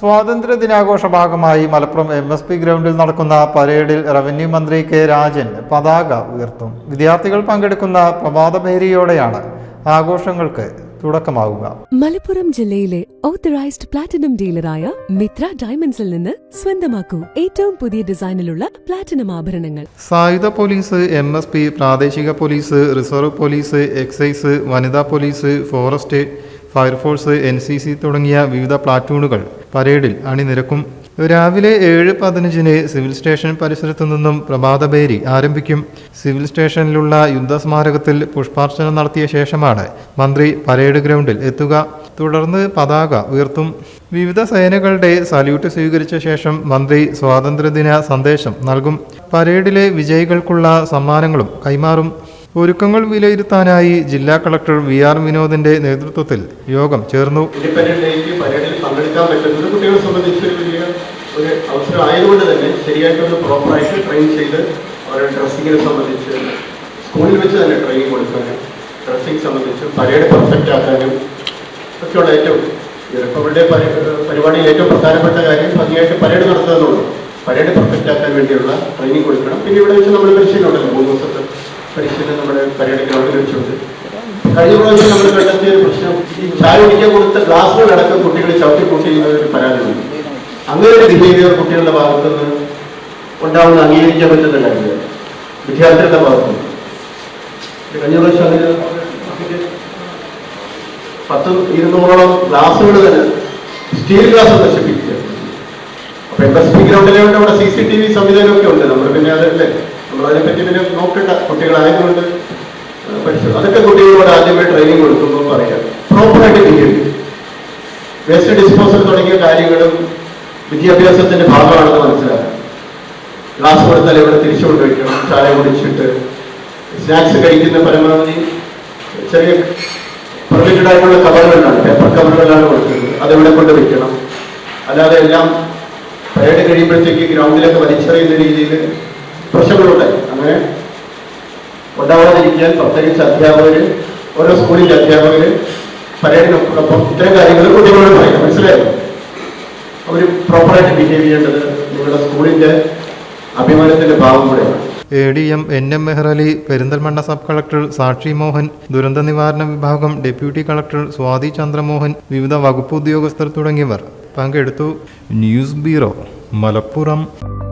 സ്വാതന്ത്ര്യ ദിനാഘോഷ ഭാഗമായി മലപ്പുറം എം എസ് പി ഗ്രൗണ്ടിൽ നടക്കുന്ന പരേഡിൽ റവന്യൂ മന്ത്രി കെ രാജൻ പതാക ഉയർത്തും. വിദ്യാർത്ഥികൾ പങ്കെടുക്കുന്ന പ്രഭാതഭേരിയോടെയാണ് ആഘോഷങ്ങൾക്ക് തുടക്കമാവുക. മലപ്പുറം ജില്ലയിലെ ഓത്തറൈസ്ഡ് പ്ലാറ്റിനം ഡീലറായ മിത്ര ഡയമണ്ട്സിൽ നിന്ന് സ്വന്തമാക്കൂ. ഏറ്റവും പുതിയ ഡിസൈനിലുള്ള പ്ലാറ്റിനം ആഭരണങ്ങൾ. സായുധ പോലീസ് എം എസ് പി പ്രാദേശിക പോലീസ് റിസർവ് പോലീസ് എക്സൈസ് വനിതാ police forest fire force N C C തുടങ്ങിയ വിവിധ പ്ലാറ്റൂണുകൾ പരേഡിൽ അണിനിരക്കും. രാവിലെ ഏഴ് പതിനഞ്ചിന് സിവിൽ സ്റ്റേഷൻ പരിസരത്തു നിന്നും പ്രഭാതബേരി ആരംഭിക്കും. സിവിൽ സ്റ്റേഷനിലുള്ള യുദ്ധസ്മാരകത്തിൽ പുഷ്പാർച്ചന നടത്തിയ ശേഷമാണ് മന്ത്രി പരേഡ് ഗ്രൗണ്ടിൽ എത്തുക. തുടർന്ന് പതാക ഉയർത്തും. വിവിധ സേനകളുടെ സല്യൂട്ട് സ്വീകരിച്ച ശേഷം മന്ത്രി സ്വാതന്ത്ര്യദിന സന്ദേശം നൽകും. പരേഡിലെ വിജയികൾക്കുള്ള സമ്മാനങ്ങളും കൈമാറും. ഒരുക്കങ്ങൾ വിലയിരുത്താനായി ജില്ലാ കളക്ടർ വി ആർ വിനോദിന്റെ നേതൃത്വത്തിൽ യോഗം ചേർന്നു. ഒരു ട്രെയിൻ ചെയ്ത് സംബന്ധിച്ച് സ്കൂളിൽ ട്രെയിനിങ് സംബന്ധിച്ച് പെർഫെക്റ്റ് ആക്കാനും ഏറ്റവും പ്രധാനപ്പെട്ട കാര്യം ഭംഗിയായിട്ട് പരേഡ് നടത്തുക പരേഡ് പെർഫെക്റ്റ് ആക്കാൻ വേണ്ടിയുള്ള ട്രെയിനിങ് കൊടുക്കണം. പിന്നെ ഇവിടെ വെച്ച് നമ്മൾ പരിശീലനം ഉണ്ടല്ലോ മൂന്ന് ദിവസത്തെ പരിശീലനം നമ്മുടെ പരിഗണിക്കാൻ വെച്ചുകൊണ്ട് കഴിഞ്ഞ പ്രാവശ്യം നമ്മൾ കണ്ടെത്തിയ ഒരു പ്രശ്നം ഈ ചായ കുടിക്കാൻ കൊടുത്ത ഗ്ലാസ്സുകളടക്കം കുട്ടികൾ ചവിട്ടി കൂട്ടി ഒരു പരാതിയുണ്ട്. അങ്ങനെ ഒരു ബിഹേവിയർ കുട്ടികളുടെ ഭാഗത്ത് നിന്ന് ഉണ്ടാവുന്ന അംഗീകരിക്കാൻ പറ്റുന്ന വിദ്യാർത്ഥികളുടെ ഭാഗത്ത് നിന്ന്. കഴിഞ്ഞ പ്രാവശ്യം അതിന് പത്ത് ഇരുന്നൂറോളം ഗ്ലാസ്സുകൾ തന്നെ സ്റ്റീൽ ഗ്ലാസ് നശിപ്പിക്കുക അപ്പൊ എം എസ് പി ഗ്രൗണ്ടിലുണ്ട് അവിടെ സി സി ടി വി സംവിധാനമൊക്കെ ഉണ്ട്. നമ്മൾ പിന്നെ അതല്ലേ നമ്മൾ അതിനെപ്പറ്റി പിന്നെ നോക്കണ്ട. കുട്ടികളായതുകൊണ്ട് പഠിച്ചത് പഠിച്ചു അതൊക്കെ കുട്ടികളോട് ആദ്യമേ ട്രെയിനിങ് കൊടുക്കുമ്പോൾ പറയാം. പ്രോപ്പറായിട്ട് ബിഹേവ് വേസ്റ്റ് ഡിസ്പോസൽ തുടങ്ങിയ കാര്യങ്ങളും വിദ്യാഭ്യാസത്തിന്റെ ഭാഗമാണെന്ന് മനസ്സിലാക്കാം. ഗ്ലാസ് കൊടുത്താൽ ഇവിടെ തിരിച്ചു കൊണ്ടുവയ്ക്കണം ചായ കുടിച്ചിട്ട് സ്നാക്സ് കഴിക്കുന്ന പരമാവധി ചെറിയ പെർമിറ്റഡ് ആയിട്ടുള്ള കവറുകളിലാണ് പേപ്പർ കവറുകളിലാണ് കൊടുക്കുന്നത്. അതെവിടെ കൊണ്ട് വെക്കണം? അല്ലാതെ എല്ലാം പരേഡ് കഴിയുമ്പോഴത്തേക്ക് ഗ്രൗണ്ടിലൊക്കെ വലിച്ചെറിയുന്ന രീതിയിൽ പ്രശ്നങ്ങളുണ്ടായി അങ്ങനെ ഉണ്ടാവാതിരിക്കാൻ പ്രത്യേകിച്ച് അധ്യാപകര് ഓരോ സ്കൂളിലെ അധ്യാപകര് പരേഡിനൊപ്പം ഇത്തരം കാര്യങ്ങൾ കുട്ടികളോട് പറയണം മനസ്സിലായോ? അവർ പ്രോപ്പറായിട്ട് ബിഹേവ് ചെയ്യേണ്ടത് നിങ്ങളുടെ സ്കൂളിന്റെ അഭിമാനത്തിന്റെ ഭാഗം കൂടെയാണ്. A D M N M Mehrali Perinthalmanna sub collector Sakshi Mohan ദുരന്ത നിവാരണ വിഭാഗം ഡെപ്യൂട്ടി കളക്ടർ സ്വാതി ചന്ദ്രമോഹൻ വിവിധ വകുപ്പ് ഉദ്യോഗസ്ഥർ തുടങ്ങിയവർ പങ്കെടുത്തു. News bureau Malappuram.